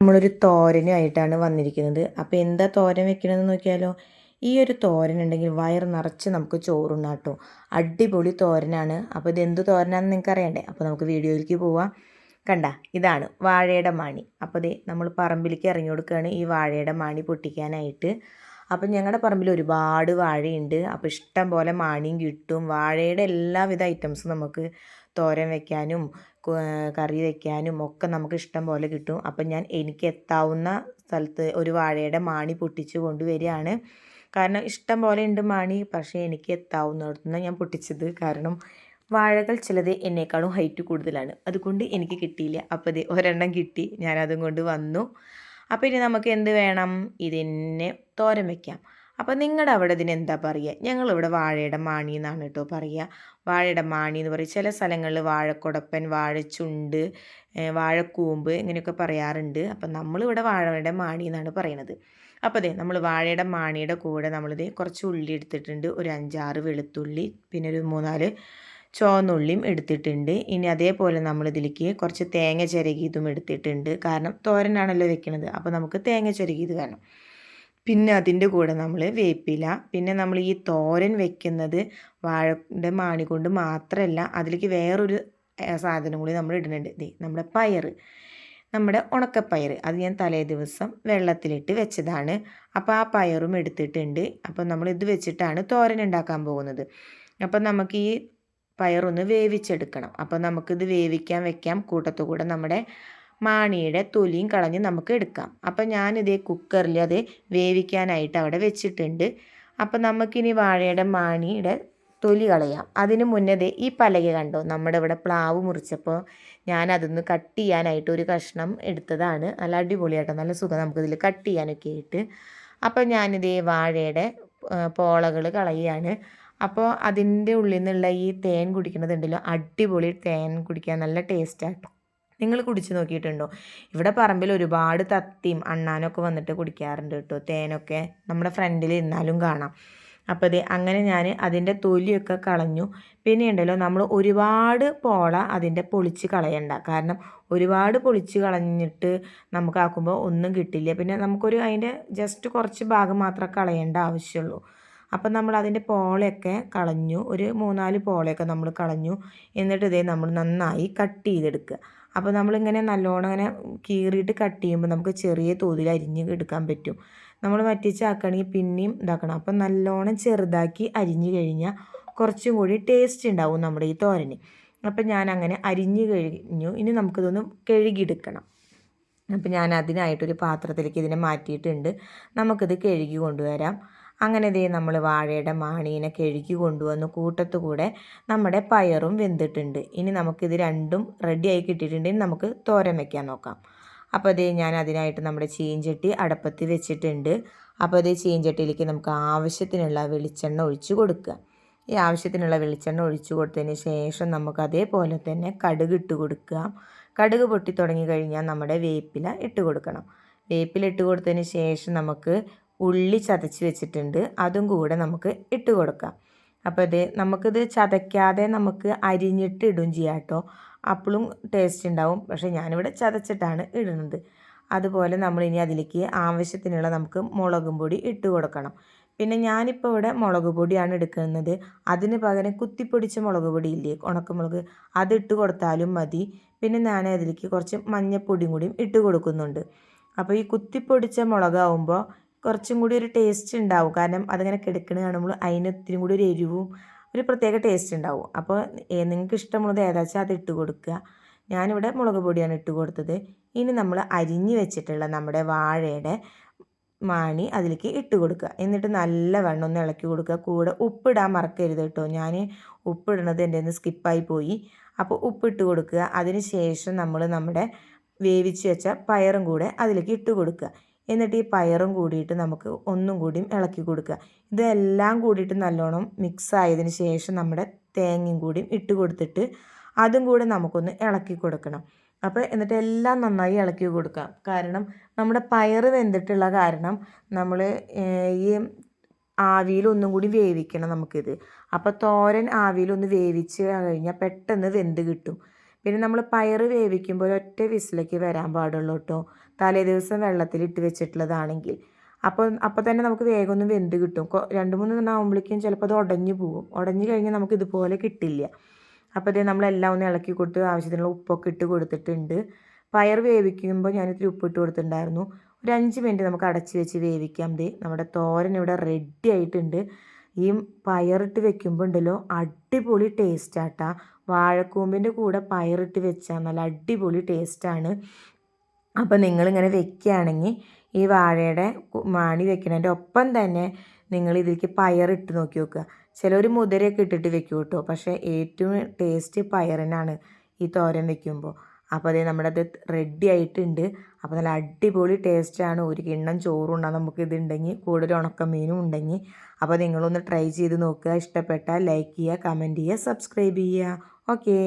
നമ്മളൊരു തോരനുമായിട്ടാണ് വന്നിരിക്കുന്നത്. അപ്പോൾ എന്താ തോരൻ വെക്കണമെന്ന് നോക്കിയാലോ? ഈ ഒരു തോരൻ ഉണ്ടെങ്കിൽ വയർ നിറച്ച് നമുക്ക് ചോറുണ്ടാട്ടോ അടിപൊളി തോരനാണ്. അപ്പോൾ ഇത് എന്ത് തോരനാണെന്ന് നിങ്ങൾക്ക് അറിയണ്ടേ? അപ്പോൾ നമുക്ക് വീഡിയോയിലേക്ക് പോവാം. കണ്ട ഇതാണ് വാഴയുടെ മാണി. അപ്പോൾ ദേ നമ്മൾ പറമ്പിലേക്ക് ഇറങ്ങി കൊടുക്കുകയാണ് ഈ വാഴയുടെ മാണി പൊട്ടിക്കാനായിട്ട്. അപ്പം ഞങ്ങളുടെ പറമ്പിൽ ഒരുപാട് വാഴയുണ്ട്. അപ്പോൾ ഇഷ്ടം പോലെ മാണിയും കിട്ടും. വാഴയുടെ എല്ലാവിധ ഐറ്റംസും നമുക്ക് തോരൻ വെക്കാനും കറി വെക്കാനും ഒക്കെ നമുക്ക് ഇഷ്ടം പോലെ കിട്ടും. അപ്പം ഞാൻ എനിക്ക് എത്താവുന്ന സ്ഥലത്ത് ഒരു വാഴയുടെ മാണി പൊട്ടിച്ച് കൊണ്ടുവരികയാണ്. കാരണം ഇഷ്ടം പോലെ ഉണ്ട് മാണി പക്ഷേ എനിക്ക് എത്താവുന്നിടത്തുനിന്ന് ഞാൻ പൊട്ടിച്ചത്. കാരണം വാഴകൾ ചിലത് എന്നേക്കാളും ഹൈറ്റ് കൂടുതലാണ്. അതുകൊണ്ട് എനിക്ക് കിട്ടിയില്ല. അപ്പോൾ ഇത് ഒരെണ്ണം കിട്ടി. ഞാനതും കൊണ്ട് വന്നു. അപ്പോൾ ഇനി നമുക്ക് എന്ത് വേണം? ഇതിനെ തോരൻ വയ്ക്കാം അപ്പോൾ നിങ്ങളുടെ അവിടെ ഇതിന് എന്താ പറയുക ഞങ്ങളിവിടെ വാഴയുടെ മാണി എന്നാണ് കേട്ടോ പറയുക വാഴയുടെ മാണി എന്ന് പറയും. ചില സ്ഥലങ്ങളിൽ വാഴക്കുടപ്പൻ വാഴച്ചുണ്ട് വാഴക്കൂമ്പ് ഇങ്ങനെയൊക്കെ പറയാറുണ്ട്. അപ്പം നമ്മളിവിടെ വാഴയുടെ മാണി എന്നാണ് പറയണത്. അപ്പോൾ അതെ നമ്മൾ വാഴയുടെ മാണിയുടെ കൂടെ നമ്മളിത് കുറച്ച് ഉള്ളി എടുത്തിട്ടുണ്ട്. ഒരു അഞ്ചാറ് വെളുത്തുള്ളി പിന്നെ ഒരു മൂന്നാൽ ചുവന്നുള്ളിയും എടുത്തിട്ടുണ്ട്. ഇനി അതേപോലെ നമ്മൾ ഇതിലേക്ക് കുറച്ച് തേങ്ങ ചിരകിയതും എടുത്തിട്ടുണ്ട്. കാരണം തോരനാണല്ലോ വെക്കുന്നത് അപ്പോൾ നമുക്ക് തേങ്ങ ചിരകിയത് വേണം പിന്നെ അതിന്റെ കൂടെ നമ്മൾ വേപ്പില. പിന്നെ നമ്മൾ ഈ തോരൻ വെക്കുന്നത് വാഴയുടെ മാണി കൊണ്ട് മാത്രമല്ല അതിലേക്ക് വേറൊരു സാധനം കൂടി നമ്മൾ ഇടുന്നുണ്ട്. ഇതേ നമ്മുടെ പയർ നമ്മുടെ ഉണക്കപ്പയർ അത് ഞാൻ തലേ ദിവസം വെള്ളത്തിലിട്ട് വെച്ചതാണ്. അപ്പോൾ ആ പയറും എടുത്തിട്ടുണ്ട്. അപ്പോൾ നമ്മൾ ഇത് വെച്ചിട്ടാണ് തോരൻ ഉണ്ടാക്കാൻ പോകുന്നത്. അപ്പം നമുക്ക് ഈ പയറൊന്ന് വേവിച്ചെടുക്കണം. അപ്പോൾ നമുക്കിത് വേവിക്കാൻ വെക്കാം. കൂട്ടത്തുകൂടെ നമ്മുടെ മാണിയുടെ തൊലിയും കളഞ്ഞ് നമുക്ക് എടുക്കാം. അപ്പം ഞാനിതേ കുക്കറിൽ അത് വേവിക്കാനായിട്ട് അവിടെ വെച്ചിട്ടുണ്ട്. അപ്പം നമുക്കിനി വാഴയുടെ മാണിയുടെ തൊലി കളയാം. അതിന് മുന്നേ ഈ പലക കണ്ടോ? നമ്മുടെ ഇവിടെ പ്ലാവ് മുറിച്ചപ്പോൾ ഞാൻ അതൊന്ന് കട്ട് ചെയ്യാനായിട്ട് ഒരു കഷ്ണം എടുത്തതാണ്. നല്ല അടിപൊളിയായിട്ടോ നല്ല സുഖം നമുക്കിതിൽ കട്ട് ചെയ്യാനൊക്കെ ആയിട്ട്. അപ്പോൾ ഞാനിതേ വാഴയുടെ പോളകൾ കളയുകയാണ് അപ്പോൾ അതിന്റെ ഉള്ളിൽ നിന്നുള്ള ഈ തേൻ കുടിക്കുന്നതുണ്ടല്ലോ അടിപൊളി തേൻ കുടിക്കാൻ നല്ല ടേസ്റ്റാട്ടോ നിങ്ങൾ കുടിച്ച് നോക്കിയിട്ടുണ്ടോ? ഇവിടെ പറമ്പിൽ ഒരുപാട് തത്തിയും അണ്ണാനൊക്കെ വന്നിട്ട് കുടിക്കാറുണ്ട് കേട്ടോ തേനൊക്കെ നമ്മുടെ ഫ്രണ്ടിൽ ഇരുന്നാലും കാണാം. അപ്പോൾ അതെ അങ്ങനെ ഞാൻ അതിന്റെ തൊലിയൊക്കെ കളഞ്ഞു. പിന്നെ ഉണ്ടല്ലോ നമ്മൾ ഒരുപാട് പോള അതിന്റെ പൊളിച്ച് കളയണ്ട. കാരണം ഒരുപാട് പൊളിച്ച് കളഞ്ഞിട്ട് നമുക്കാക്കുമ്പോൾ ഒന്നും കിട്ടില്ല. പിന്നെ നമുക്കൊരു അതിന്റെ ജസ്റ്റ് കുറച്ച് ഭാഗം മാത്രമേ കളയേണ്ട ആവശ്യമുള്ളൂ. അപ്പം നമ്മൾ അതിന്റെ പോളയൊക്കെ കളഞ്ഞു. ഒരു മൂന്നാൽ പോളയൊക്കെ നമ്മൾ കളഞ്ഞു. എന്നിട്ട് ഇതേ നമ്മൾ നന്നായി കട്ട് ചെയ്തെടുക്കുക. അപ്പോൾ നമ്മളിങ്ങനെ നല്ലോണം ഇങ്ങനെ കീറിയിട്ട് കട്ട് ചെയ്യുമ്പോൾ നമുക്ക് ചെറിയ തോതിൽ അരിഞ്ഞ് എടുക്കാൻ പറ്റും. നമ്മൾ വറ്റിച്ചാക്കണമെങ്കിൽ പിന്നെയും ഇതാക്കണം. അപ്പം നല്ലോണം ചെറുതാക്കി അരിഞ്ഞ് കഴിഞ്ഞാൽ കുറച്ചും കൂടി ടേസ്റ്റ് ഉണ്ടാവും നമ്മുടെ ഈ തോരന്. അപ്പം ഞാൻ അങ്ങനെ അരിഞ്ഞ് കഴിഞ്ഞു. ഇനി നമുക്കിതൊന്ന് കഴുകിയെടുക്കണം. അപ്പം ഞാൻ അതിനായിട്ടൊരു പാത്രത്തിലേക്ക് ഇതിനെ മാറ്റിയിട്ടുണ്ട്. നമുക്കിത് കഴുകി കൊണ്ടുവരാം. അങ്ങനെ ദേ നമ്മൾ വാഴയുടെ മാണീനെ കഴുകി കൊണ്ടുവന്ന്. കൂട്ടത്തു കൂടെ നമ്മുടെ പയറും വെന്തിട്ടുണ്ട്. ഇനി നമുക്കിത് രണ്ടും റെഡിയായി കിട്ടിയിട്ടുണ്ടെങ്കിൽ നമുക്ക് തോരൻ വയ്ക്കാൻ നോക്കാം. അപ്പോൾ അതേ ഞാൻ അതിനായിട്ട് നമ്മുടെ ചീഞ്ചട്ടി അടപ്പത്ത് വെച്ചിട്ടുണ്ട്. അപ്പോൾ അതേ ചീഞ്ചട്ടിയിലേക്ക് നമുക്ക് ആവശ്യത്തിനുള്ള വെളിച്ചെണ്ണ ഒഴിച്ച് കൊടുക്കുക. ഈ ആവശ്യത്തിനുള്ള വെളിച്ചെണ്ണ ഒഴിച്ചു കൊടുത്തതിന് ശേഷം നമുക്ക് അതേപോലെ തന്നെ കടുക് ഇട്ട് കൊടുക്കുക. കടുക് പൊട്ടി തുടങ്ങി കഴിഞ്ഞാൽ നമ്മുടെ വേപ്പില ഇട്ട് കൊടുക്കണം. വേപ്പില ഇട്ട് കൊടുത്തതിന് ശേഷം നമുക്ക് ഉള്ളി ചതച്ച് വെച്ചിട്ടുണ്ട്. അതും കൂടെ നമുക്ക് ഇട്ട് കൊടുക്കാം. അപ്പോൾ ഇത് നമുക്കിത് ചതയ്ക്കാതെ നമുക്ക് അരിഞ്ഞിട്ട് ഇടും ചെയ്യാം കേട്ടോ. അപ്പോഴും ടേസ്റ്റ് ഉണ്ടാവും. പക്ഷേ ഞാനിവിടെ ചതച്ചിട്ടാണ് ഇടുന്നത്. അതുപോലെ നമ്മൾ ഇനി അതിലേക്ക് ആവശ്യത്തിനുള്ള നമുക്ക് മുളകും പൊടി ഇട്ട് കൊടുക്കണം. പിന്നെ ഞാനിപ്പോൾ ഇവിടെ മുളക് പൊടിയാണ് എടുക്കുന്നത്. അതിന് പകരം കുത്തിപ്പൊടിച്ച മുളക് പൊടി ഇല്ലേ? ഉണക്കമുളക്. ഇട്ട് കൊടുത്താലും മതി. പിന്നെ ഞാൻ അതിലേക്ക് കുറച്ച് മഞ്ഞപ്പൊടിയും കൂടിയും ഇട്ട് കൊടുക്കുന്നുണ്ട്. അപ്പോൾ ഈ കുത്തിപ്പൊടിച്ച മുളകാവുമ്പോൾ കുറച്ചും കൂടി ഒരു ടേസ്റ്റ് ഉണ്ടാവും. കാരണം അതിങ്ങനെ കിടക്കണ കാണുമ്പോൾ അതിന് ഒത്തിരി കൂടി ഒരു എരിവും ഒരു പ്രത്യേക ടേസ്റ്റ് ഉണ്ടാവും. അപ്പോൾ നിങ്ങൾക്ക് ഇഷ്ടമുള്ളത് ഏതാ വെച്ചാൽ അത് ഇട്ട് കൊടുക്കുക. ഞാനിവിടെ മുളക് പൊടിയാണ് ഇട്ട് കൊടുത്തത്. ഇനി നമ്മൾ അരിഞ്ഞ് വെച്ചിട്ടുള്ള നമ്മുടെ വാഴയുടെ മാണി അതിലേക്ക് ഇട്ട് കൊടുക്കുക. എന്നിട്ട് നല്ല വെണ്ണം ഒന്ന് ഇളക്കി കൊടുക്കുക. കൂടെ ഉപ്പിടാൻ മറക്കരുത് കേട്ടോ. ഞാൻ ഉപ്പിടുന്നത് എന്റെ നിന്ന് സ്കിപ്പായി പോയി. അപ്പോൾ ഉപ്പിട്ട് കൊടുക്കുക. അതിന് ശേഷം നമ്മൾ നമ്മുടെ വേവിച്ച് വെച്ച പയറും കൂടെ അതിലേക്ക് ഇട്ട് കൊടുക്കുക. എന്നിട്ട് ഈ പയറും കൂടിയിട്ട് നമുക്ക് ഒന്നും കൂടിയും ഇളക്കി കൊടുക്കുക. ഇതെല്ലാം കൂടിയിട്ട് നല്ലോണം മിക്സ് ആയതിന് ശേഷം നമ്മുടെ തേങ്ങയും കൂടിയും ഇട്ട് കൊടുത്തിട്ട് അതും കൂടെ നമുക്കൊന്ന് ഇളക്കി കൊടുക്കണം. അപ്പോൾ എന്നിട്ട് എല്ലാം നന്നായി ഇളക്കി കൊടുക്കാം കാരണം നമ്മുടെ പയർ വെന്തിട്ടുള്ള കാരണം നമ്മൾ ഈ ആവിയിൽ ഒന്നും കൂടി വേവിക്കണം നമുക്കിത്. അപ്പോൾ തോരൻ ആവിയിൽ ഒന്ന് വേവിച്ച് കഴിഞ്ഞാൽ പെട്ടെന്ന് വെന്ത് കിട്ടും. പിന്നെ നമ്മൾ പയറ് വേവിക്കുമ്പോൾ ഒറ്റ വിസിലേക്ക് വരാൻ പാടുള്ളൂ കേട്ടോ. തലേ ദിവസം വെള്ളത്തിലിട്ട് വെച്ചിട്ടുള്ളതാണെങ്കിൽ. അപ്പോൾ അപ്പോൾ തന്നെ നമുക്ക് വേഗം ഒന്ന് വെന്ത് കിട്ടും. രണ്ട് മൂന്ന് ദിവസം ആകുമ്പോഴേക്കും ചിലപ്പോൾ അത് ഉടഞ്ഞു പോകും. ഉടഞ്ഞു കഴിഞ്ഞാൽ നമുക്ക് ഇതുപോലെ കിട്ടില്ല. അപ്പോൾ ഇത് നമ്മളെല്ലാം ഒന്ന് ഇളക്കി കൊടുത്ത് ആവശ്യത്തിനുള്ള ഉപ്പൊക്കെ ഇട്ട് കൊടുത്തിട്ടുണ്ട്. പയർ വേവിക്കുമ്പോൾ ഞാൻ ഉപ്പ് ഇട്ട് കൊടുത്തിട്ടുണ്ടായിരുന്നു. ഒരു അഞ്ച് മിനിറ്റ് നമുക്ക് അടച്ച് വെച്ച് വേവിക്കാം ദേ. നമ്മുടെ തോരൻ ഇവിടെ റെഡി ആയിട്ടുണ്ട്. ഈ പയറിട്ട് വെക്കുമ്പോൾ ഉണ്ടല്ലോ അടിപൊളി ടേസ്റ്റാട്ടാ വാഴക്കൂമ്പിന്റെ കൂടെ പയറിട്ട് വെച്ചാൽ നല്ല അടിപൊളി ടേസ്റ്റാണ് അപ്പോൾ നിങ്ങളിങ്ങനെ വെക്കുകയാണെങ്കിൽ ഈ വാഴയുടെ മാണി വെക്കുന്നതിന്റെ ഒപ്പം തന്നെ നിങ്ങൾ ഇതിലേക്ക് പയറിട്ട് നോക്കി നോക്കുക ചിലർ മുതിരയൊക്കെ ഇട്ടിട്ട് വെക്കും കേട്ടോ. പക്ഷേ ഏറ്റവും ടേസ്റ്റ് പയറിനാണ് ഈ തോരൻ വെക്കുമ്പോൾ. അപ്പോൾ അതേ നമ്മുടെ അത് റെഡി ആയിട്ടുണ്ട്. അപ്പോൾ നല്ല അടിപൊളി ടേസ്റ്റാണ് ഒരു കിണ്ണം ചോറുണ്ടാകും നമുക്ക് ഇതുണ്ടെങ്കിൽ കൂടെ ഒരു ഉണക്കമീനും ഉണ്ടെങ്കിൽ. അപ്പോൾ നിങ്ങളൊന്ന് ട്രൈ ചെയ്ത് നോക്കുക. ഇഷ്ടപ്പെട്ടാൽ ലൈക്ക് ചെയ്യുക കമന്റ് ചെയ്യുക സബ്സ്ക്രൈബ് ചെയ്യുക. ഓക്കേ